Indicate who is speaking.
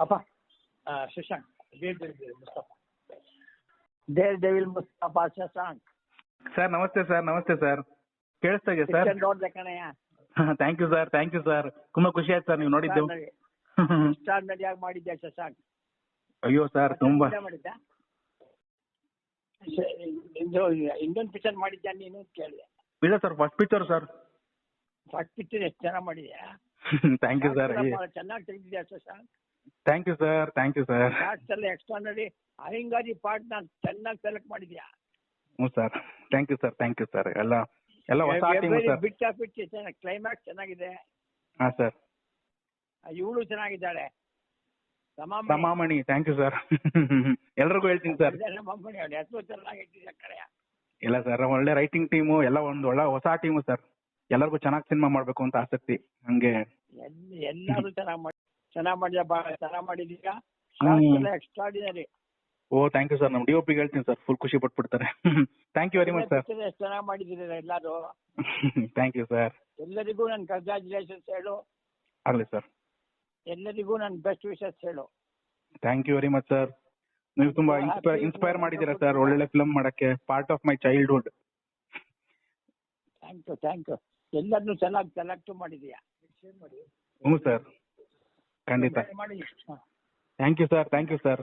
Speaker 1: ಅಪ್ಪ? ಆ, Shashank. Dare devil Mustafa. Dare devil Mustafa Shashank.
Speaker 2: Sir ನಮಸ್ತೆ ಸರ್ ನಮಸ್ತೆ ಸರ್. ಕೇಳಿಸ್ತಾ ಇದೆ ಸರ್?
Speaker 1: ಪಿಕ್ಚರ್ ನೋಡ್ದೆ ಕಣಯ್ಯ
Speaker 2: thank you sir thank you sir. ತುಂಬಾ ಖುಷಿ ಆಯ್ತು ಸರ್ ನೀವು ನೋಡಿದ್ದು.
Speaker 1: ಸ್ಟಾರ್ ನಡಿಯಾಗಿ ಮಾಡಿದ್ದೆ ಶಶಾಂಕ್?
Speaker 2: ಅಯ್ಯೋ ಸರ್ ತುಂಬಾ.
Speaker 1: ಚೆನ್ನಾಗಿ ಮಾಡಿದ್ದ ಇನ್ನೊಂದು ಪಿಕ್ಚರ್ ಮಾಡಿದ್ಯಾ ನೀನು? ಕೇಳಿದೆ
Speaker 2: ಇಲ್ಲ sir first picture sir.
Speaker 1: First picture ಎಷ್ಟು ಚೆನ್ನಾಗಿ ಮಾಡಿದ್ಯಾ?
Speaker 2: ಥ್ಯಾಂಕ್ ಯು ಸರ್
Speaker 1: ಚೆನ್ನಾಗಿ ತೆಗೆದಿದ್ಯಾ Shashank?
Speaker 2: Thank you sir thank you sir
Speaker 1: last ಅಲ್ಲಿ ಎಕ್ಸ್ಟ್ರಾನರಿ ಅಹಿಂಗಾರಿ ಪಾರ್ಟ್ ನಾನು ಚೆನ್ನಾಗಿ ಸೆಲೆಕ್ಟ್ ಮಾಡಿದ್ಯಾ?
Speaker 2: ಹ್ಞೂ sir thank you sir thank you sir ಎಲ್ಲ ಎಲ್ಲ ಹೊಸ team sir
Speaker 1: bit of bit ಚೆನ್ನಾಗಿ ಕ್ಲೈಮ್ಯಾಕ್ಸ್ ಚೆನ್ನಾಗಿದೆ.
Speaker 2: ಹಾಂ ಸರ್
Speaker 1: ಇವಳು ಚೆನ್ನಾಗಿದ್ದಾಳೆ. ಸಮಾಮಣಿ
Speaker 2: ತಮಾಮಣಿ. ಥ್ಯಾಂಕ್ ಯು ಸರ್ ಎಲ್ರಿಗೂ ಹೇಳ್ತೀನಿ ಸರ್ ಇಲ್ಲ ಸರ್ ಒಳ್ಳೆ ರೈಟಿಂಗ್ ಟೀಮು ಎಲ್ಲ ಒಂದು ಒಳ್ಳೆ ಹೊಸ ಟೀಮು ಸರ್ ಎಲ್ಲರಿಗೂ ಚೆನ್ನಾಗಿ ಸಿನಿಮಾ ಮಾಡಬೇಕು ಅಂತ ಆಸಕ್ತಿ. ಹಂಗೆ.
Speaker 1: ಎಲ್ಲರೂ ಚೆನ್ನಾಗಿ ಚೆನ್ನಾಗಿ ಮಾಡಿದ್ಯಾ ಬಾ ಚೆನ್ನಾಗಿ
Speaker 2: ಮಾಡಿದ್ಯಾ.
Speaker 1: ಎಕ್ಸ್ಟ್ರಾಡಿನರಿ
Speaker 2: ಓ ಥ್ಯಾಂಕ್ ಯು ಸರ್ ನಮ್ಮ ಡಿಒಪಿ ಹೇಳ್ತೀನಿ ಸರ್ ಫುಲ್ ಖುಷಿ ಪಟ್ಬಿಡ್ತಾರೆ. Thank you very much sir
Speaker 1: ಚೆನ್ನಾಗಿ ಮಾಡಿದ್ದೀರ ಎಲ್ಲಾರು?
Speaker 2: ಥ್ಯಾಂಕ್ ಯು ಸರ್
Speaker 1: ಎಲ್ಲರಿಗೂ ನನ್ನ ಕಂಗ್ರಾಚುಲೇಷನ್ಸ್ ಹೇಳು.
Speaker 2: ಆಗಲಿ ಸರ್
Speaker 1: ಎಲ್ಲರಿಗೂ ನನ್ನ ಬೆಸ್ಟ್ ವಿಶಸ್ ಹೇಳು.
Speaker 2: Thank you very much sir ನೀವು ತುಂಬಾ ಇನ್ಸ್ಪೈರ್ ಇನ್ಸ್ಪೈರ್ ಮಾಡಿದ್ದೀರಾ ಸರ್ ಒಳ್ಳೊಳ್ಳೆ ಫಿಲ್ಮ್ ಮಾಡಕ್ಕೆ. Part of my childhood
Speaker 1: thank you thank you ಎಲ್ಲರನ್ನೂ ಚೆನ್ನಾಗಿ ಸೆಲೆಕ್ಟ್ ಮಾಡಿದೀಯಾ
Speaker 2: ಹ್ಞೂ ಸರ್ ಖಂಡಿತ. Thank you sir thank you sir